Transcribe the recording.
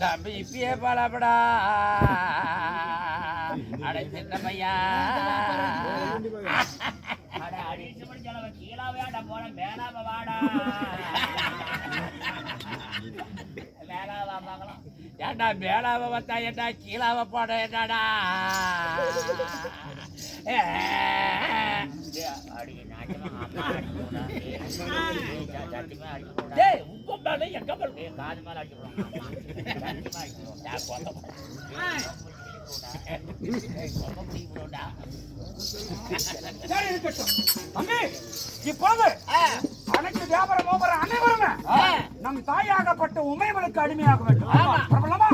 தம்பி இப்பயே பாலாப்படா அடை சின்னமையா அட, அடிச்சு முடிச்சாலும் அவன் கீழாவையாடா போன மேலாவ வாடா மேலாவா பார்க்கலாம் ஏண்டா மேலாவ வந்தா ஏண்டா கீழாவ போட ஏண்டாடா அடி நாச்சமா அம்மா போடா. டேய் உங்க மேல காது இப்போது அனைத்து வியாபாரம் அனைவருமே நம் தாயாகப்பட்ட உமைவனுக்கு அடிமையாக வேண்டும் பிரபலமா